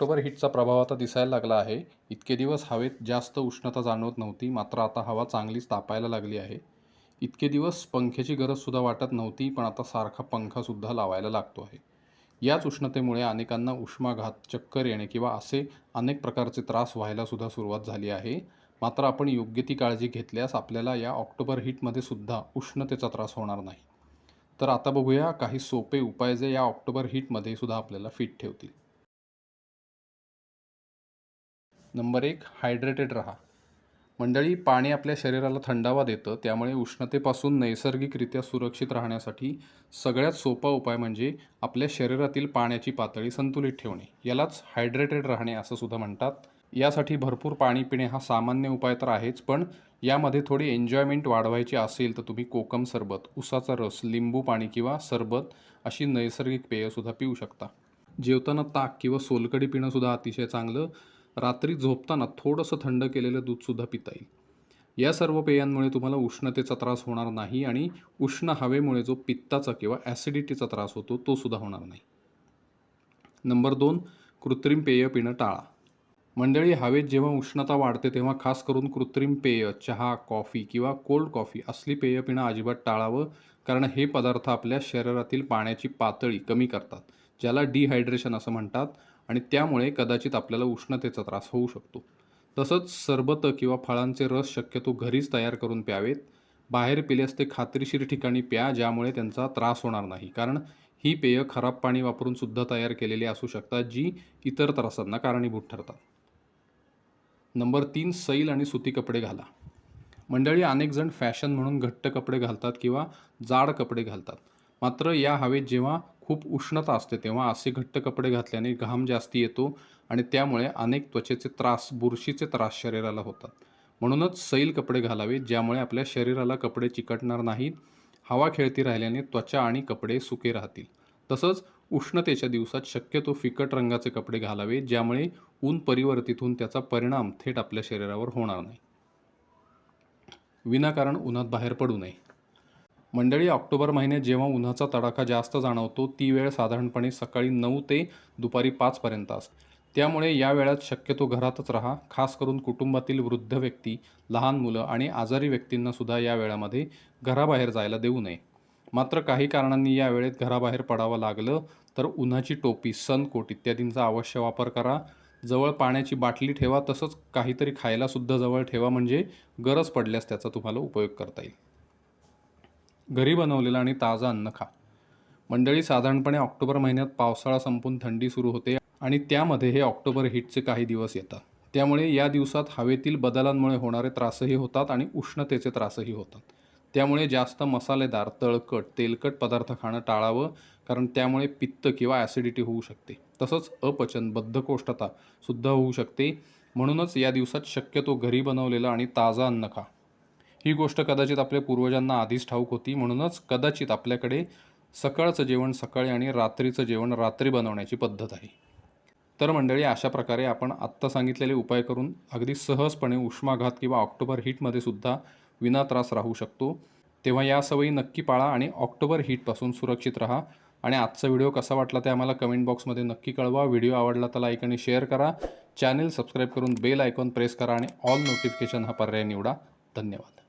October हीटचा प्रभाव आता दिसायला लागला आहे. इतके दिवस हवेत जास्त उष्णता जाणवत नव्हती मात्र आता हवा चांगलीच तापायला लागली आहे. इतके दिवस पंख्याची गरजसुद्धा वाटत नव्हती पण आता सारखा पंखासुद्धा लावायला लागतो आहे. याच उष्णतेमुळे अनेकांना उष्माघात चक्कर येणे किंवा असे अनेक प्रकारचे त्रास व्हायलासुद्धा सुरुवात झाली आहे. मात्र आपण योग्य ती काळजी घेतल्यास आपल्याला या ऑक्टोबर हीटमध्ये सुद्धा उष्णतेचा त्रास होणार नाही. तर आता बघूया काही सोपे उपाय जे या ऑक्टोबर हीटमध्ये सुद्धा आपल्याला फिट ठेवतील. नंबर एक हायड्रेटेड राहा. मंडळी पाणी आपल्या शरीराला थंडावा देतं त्यामुळे उष्णतेपासून नैसर्गिकरित्या सुरक्षित राहण्यासाठी सगळ्यात सोपा उपाय म्हणजे आपल्या शरीरातील पाण्याची पातळी संतुलित ठेवणे. यालाच हायड्रेटेड राहणे असं सुद्धा म्हणतात. यासाठी भरपूर पाणी पिणे हा सामान्य उपाय तर आहेच पण यामध्ये थोडी एन्जॉयमेंट वाढवायची असेल तर तुम्ही कोकम सरबत उसाचा रस लिंबू पाणी किंवा सरबत अशी नैसर्गिक पेयसुद्धा पिऊ शकता. जेवताना ताक किंवा सोलकडी पिणंसुद्धा अतिशय चांगलं. रात्री झोपताना थोडंसं थंड केलेलं दूधसुद्धा पिता येईल. या सर्व पेयांमुळे तुम्हाला उष्णतेचा त्रास होणार नाही आणि उष्ण हवेमुळे जो पित्ताचा किंवा ॲसिडिटीचा त्रास होतो तो सुद्धा होणार नाही. नंबर दोन कृत्रिम पेय पिणं टाळा. मंडळी हवेत जेव्हा उष्णता वाढते तेव्हा खास करून कृत्रिम पेय चहा कॉफी किंवा कोल्ड कॉफी असली पेय पिणं अजिबात टाळावं कारण हे पदार्थ आपल्या शरीरातील पाण्याची पातळी कमी करतात ज्याला डिहायड्रेशन असं म्हणतात. आणि त्यामुळे कदाचित आपल्याला उष्णतेचा त्रास होऊ शकतो. तसंच सरबत किंवा फळांचे रस शक्यतो घरीच तयार करून प्यावेत. बाहेर पिल्यास ते खात्रीशीर ठिकाणी प्या ज्यामुळे त्यांचा त्रास होणार नाही. कारण ही पेय खराब पाणी वापरून सुद्धा तयार केलेली असू शकतात जी इतर त्रासांना कारणीभूत ठरतात. नंबर तीन सैल आणि सुती कपडे घाला. मंडळी अनेक जण फॅशन म्हणून घट्ट कपडे घालतात किंवा जाड कपडे घालतात. मात्र या हवेत जेव्हा खूप उष्णता असते तेव्हा असे घट्ट कपडे घातल्याने घाम जास्ती येतो आणि त्यामुळे अनेक त्वचेचे त्रास बुरशीचे त्रास शरीराला होतात. म्हणूनच सैल कपडे घालावे ज्यामुळे आपल्या शरीराला कपडे चिकटणार नाहीत हवा खेळती राहिल्याने त्वचा आणि कपडे सुके राहतील. तसंच उष्णतेच्या दिवसात शक्यतो फिकट रंगाचे कपडे घालावे ज्यामुळे ऊन परिवर्तित होऊन त्याचा परिणाम थेट आपल्या शरीरावर होणार नाही. विनाकारण उन्हात बाहेर पडू नये. मंडळी ऑक्टोबर महिन्यात जेव्हा उन्हाचा तडाखा जास्त जाणवतो ती वेळ साधारणपणे सकाळी नऊ ते दुपारी पाचपर्यंत असते. त्यामुळे या वेळात शक्यतो घरातच राहा. खास करून कुटुंबातील वृद्ध व्यक्ती लहान मुलं आणि आजारी व्यक्तींनासुद्धा या वेळामध्ये घराबाहेर जायला देऊ नये. मात्र काही कारणांनी या वेळेत घराबाहेर पडावं लागलं तर उन्हाची टोपी सनकोट इत्यादींचा अवश्य वापर करा. जवळ पाण्याची बाटली ठेवा तसंच काहीतरी खायलासुद्धा जवळ ठेवा म्हणजे गरज पडल्यास त्याचा तुम्हाला उपयोग करता येईल. घरी बनवलेलं आणि ताजं अन्न खा. मंडळी साधारणपणे ऑक्टोबर महिन्यात पावसाळा संपून थंडी सुरू होते आणि त्यामध्ये हे ऑक्टोबर हिटचे काही दिवस येतात. त्यामुळे या दिवसात हवेतील बदलांमुळे होणारे त्रासही होतात आणि उष्णतेचे त्रासही होतात. त्यामुळे जास्त मसालेदार तळकट तेलकट पदार्थ खाणं टाळावं कारण त्यामुळे पित्त किंवा ॲसिडिटी होऊ शकते. तसंच अपचन बद्धकोष्ठता सुद्धा होऊ शकते. म्हणूनच या दिवसात शक्यतो घरी बनवलेलं आणि ताजं अन्न खा. ही गोष्ट कदाचित आपल्या पूर्वजांना आधीच ठाऊक होती. म्हणूनच कदाचित आपल्याकडे सकाळचं जेवण सकाळी आणि रात्रीचं जेवण रात्री बनवण्याची पद्धत आहे. तर मंडळी अशा प्रकारे आपण आत्ता सांगितलेले उपाय करून अगदी सहजपणे उष्माघात किंवा ऑक्टोबर हीटमध्ये सुद्धा विना त्रास राहू शकतो. तेव्हा या सवयी नक्की पाळा आणि ऑक्टोबर हीटपासून सुरक्षित राहा. आणि आजचा व्हिडिओ कसा वाटला ते आम्हाला कमेंट बॉक्समध्ये नक्की कळवा. व्हिडिओ आवडला तर लाईक आणि शेअर करा. चॅनेल सबस्क्राईब करून बेल आयकॉन प्रेस करा आणि ऑल नोटिफिकेशन हा पर्याय निवडा. धन्यवाद.